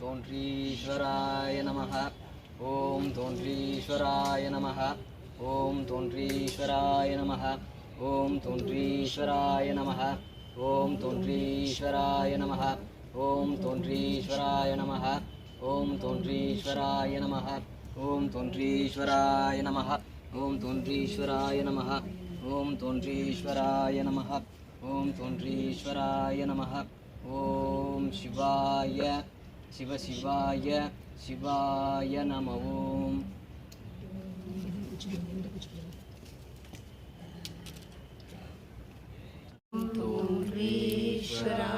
தோன்றீஸ்வராய நமः ஓம் தோன்றீஸ்வராய நமः ஓம் தோன்றீஸ்வராய நமः ஓம் தோன்றீஸ்வராய நமः ஓம் தோன்றீஸ்வராய நமः ஓம் தோன்றீஸ்வராய நமः ஓம் தோன்றீஸ்வராய நமः ஓம் தோன்றீஸ்வராய நமः ஓம் தோன்றீஸ்வராய நமः ஓம் தோன்றீஸ்வராய நமः ஓம் தோன்றீஸ்வராய நமः ஓம் சிவாய சிவசிவாய சிவாய நமவோம் தோன்றீஸ்வரா.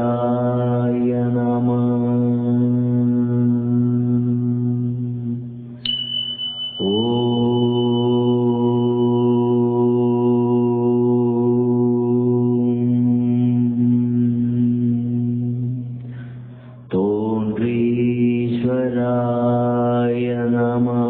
शिवाय नमः तोन्वीश्वराय नमः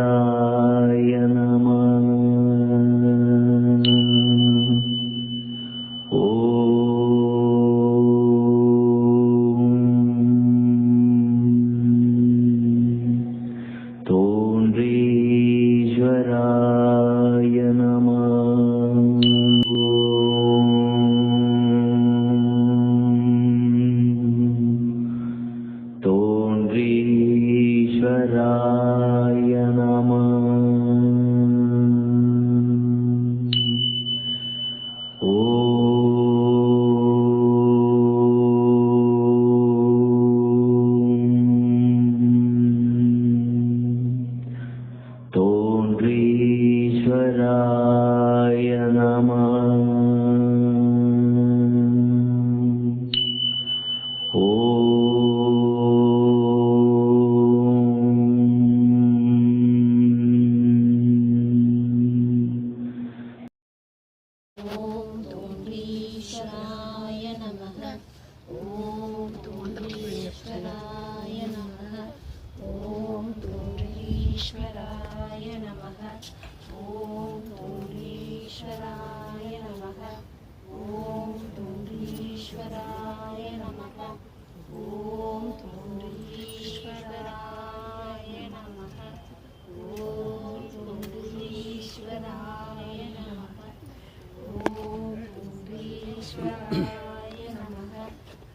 य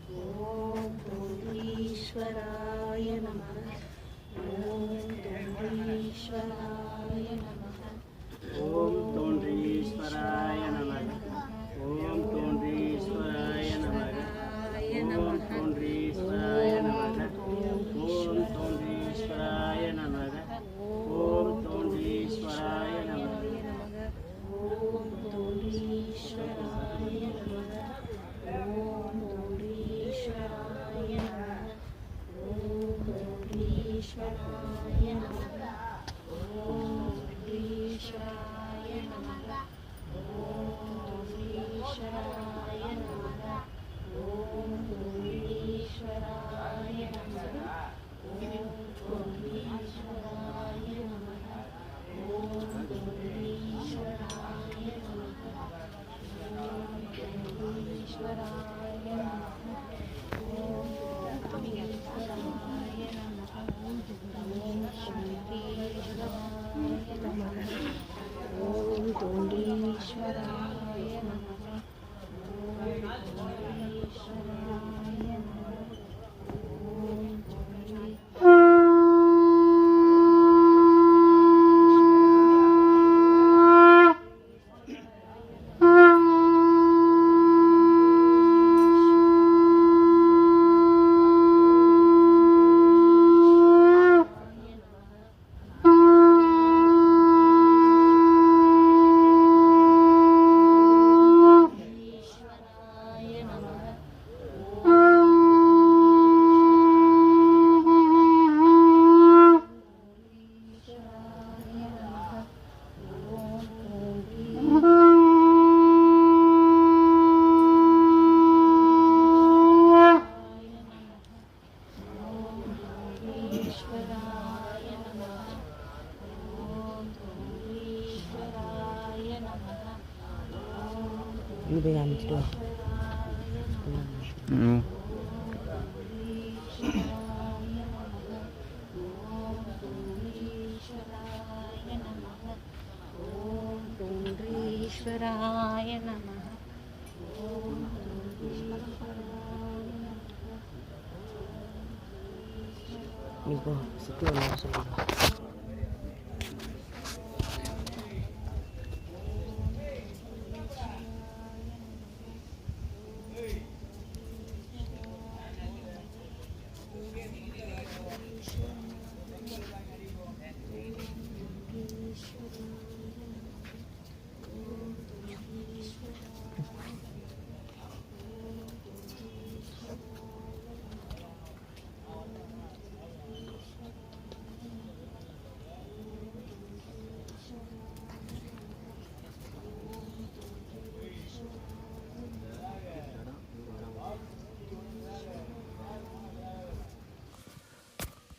ఓం కోటీశ్వరాయ నమ. ఓం దుర్గేశ్వరాయ నమ. 一个，是个人什么的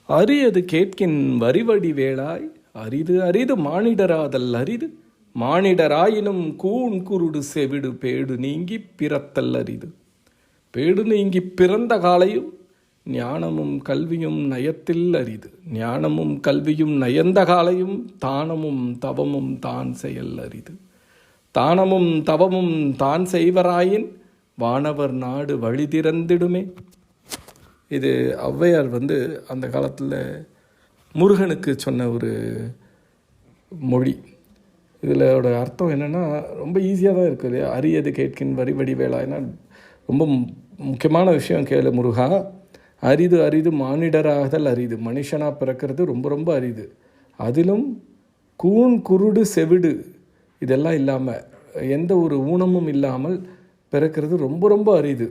அரியது கேட்கின் வரிவடி வேளாய் அரிது அரிது மானிடராதல் அரிது. மானிடராயினும் கூன் குருடு செவிடு பேடு நீங்கி பிறத்தல் அரிது. பேடு நீங்கி பிறந்த காலையும் ஞானமும் கல்வியும் நயத்தில் அரிது. ஞானமும் கல்வியும் நயந்த காலையும் தானமும் தவமும் தான் செயல் அரிது. தானமும் தவமும் தான் செய்வராயின் வானவர் நாடு வழி திறந்திடுமே. இது ஔவையார் வந்து அந்த காலத்தில் முருகனுக்கு சொன்ன ஒரு மொழி. இதிலோட அர்த்தம் என்னென்னா ரொம்ப ஈஸியாக தான் இருக்குது அரியது கேட்கின் வரி வடிவேலா ஏன்னா ரொம்ப முக்கியமான விஷயம் கேளு முருகா. அரிது அரிது மானிடராகதல் அரிது. மனுஷனாக பிறக்கிறது ரொம்ப ரொம்ப அரிது. அதிலும் கூன் குருடு செவிடு இதெல்லாம் இல்லாமல் எந்த ஒரு ஊனமும் இல்லாமல் பிறக்கிறது ரொம்ப ரொம்ப அரிது.